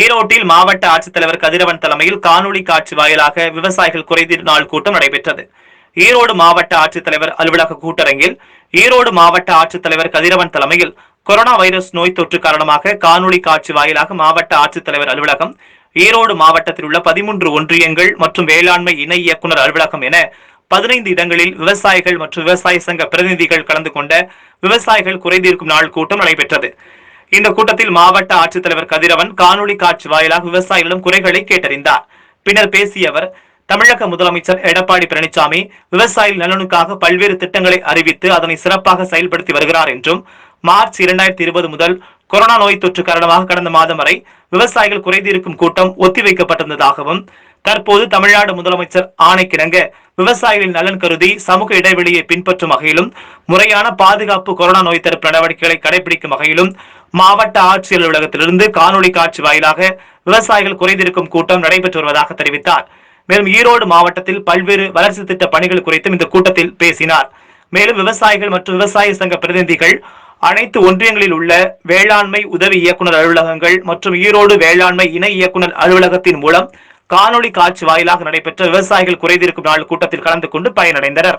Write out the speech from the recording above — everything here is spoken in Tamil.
ஈரோட்டில் மாவட்ட ஆட்சித்தலைவர் கதிரவன் தலைமையில் காணொலி காட்சி வாயிலாக விவசாயிகள் குறைதீர் நாள் கூட்டம் நடைபெற்றது. ஈரோடு மாவட்ட ஆட்சித்தலைவர் அலுவலக கூட்டரங்கில் ஈரோடு மாவட்ட ஆட்சித்தலைவர் கதிரவன் தலைமையில் கொரோனா வைரஸ் நோய் தொற்று காரணமாக காணொலி காட்சி வாயிலாக மாவட்ட ஆட்சித்தலைவர் அலுவலகம் ஈரோடு மாவட்டத்தில் உள்ள பதிமூன்று ஒன்றியங்கள் மற்றும் வேளாண்மை இணை இயக்குநர் அலுவலகம் என பதினைந்து இடங்களில் விவசாயிகள் மற்றும் விவசாய சங்க பிரதிநிதிகள் கலந்து கொண்ட விவசாயிகள் குறைதீர்க்கும் நாள் கூட்டம் நடைபெற்றது. இந்த கூட்டத்தில் மாவட்ட ஆட்சித்தலைவர் கதிரவன் காணொலி காட்சி வாயிலாக விவசாயிகளிடம் குறைகளை கேட்டறிந்தார். பின்னர் பேசிய அவர் தமிழக முதலமைச்சர் எடப்பாடி பழனிசாமி விவசாயிகள் நலனுக்காக பல்வேறு திட்டங்களை அறிவித்து அதனை சிறப்பாக செயல்படுத்தி வருகிறார் என்றும் மார்ச் இரண்டாயிரத்தி இருபது முதல் கொரோனா நோய் தொற்று காரணமாக கடந்த மாதம் வரை விவசாயிகள் குறைதீர்க்கும் கூட்டம் ஒத்திவைக்கப்பட்டிருந்ததாகவும் தற்போது தமிழ்நாடு முதலமைச்சர் ஆணைக்கிணங்க விவசாயிகளின் நலன் கருதி சமூக இடைவெளியை பின்பற்றும் வகையிலும் முறையான பாதுகாப்பு கொரோனா நோய் தடுப்பு நடவடிக்கைகளை கடைபிடிக்கும் வகையிலும் மாவட்ட ஆட்சியர் அலுவலகத்திலிருந்து காணொலி காட்சி வாயிலாக விவசாயிகள் குறைந்திருக்கும் கூட்டம் நடைபெற்று வருவதாக தெரிவித்தார். மேலும் ஈரோடு மாவட்டத்தில் பல்வேறு வளர்ச்சி திட்ட பணிகள் குறித்தும் இந்த கூட்டத்தில் பேசினார். மேலும் விவசாயிகள் மற்றும் விவசாய சங்க பிரதிநிதிகள் அனைத்து ஒன்றியங்களில் உள்ள வேளாண்மை உதவி இயக்குனர் அலுவலகங்கள் மற்றும் ஈரோடு வேளாண்மை இணை இயக்குனர் அலுவலகத்தின் மூலம் காணொலி காட்சி வாயிலாக நடைபெற்ற விவசாயிகள் குறைதீர்க்கும் நாள் கூட்டத்தில் கலந்து கொண்டு பயனடைந்தனர்.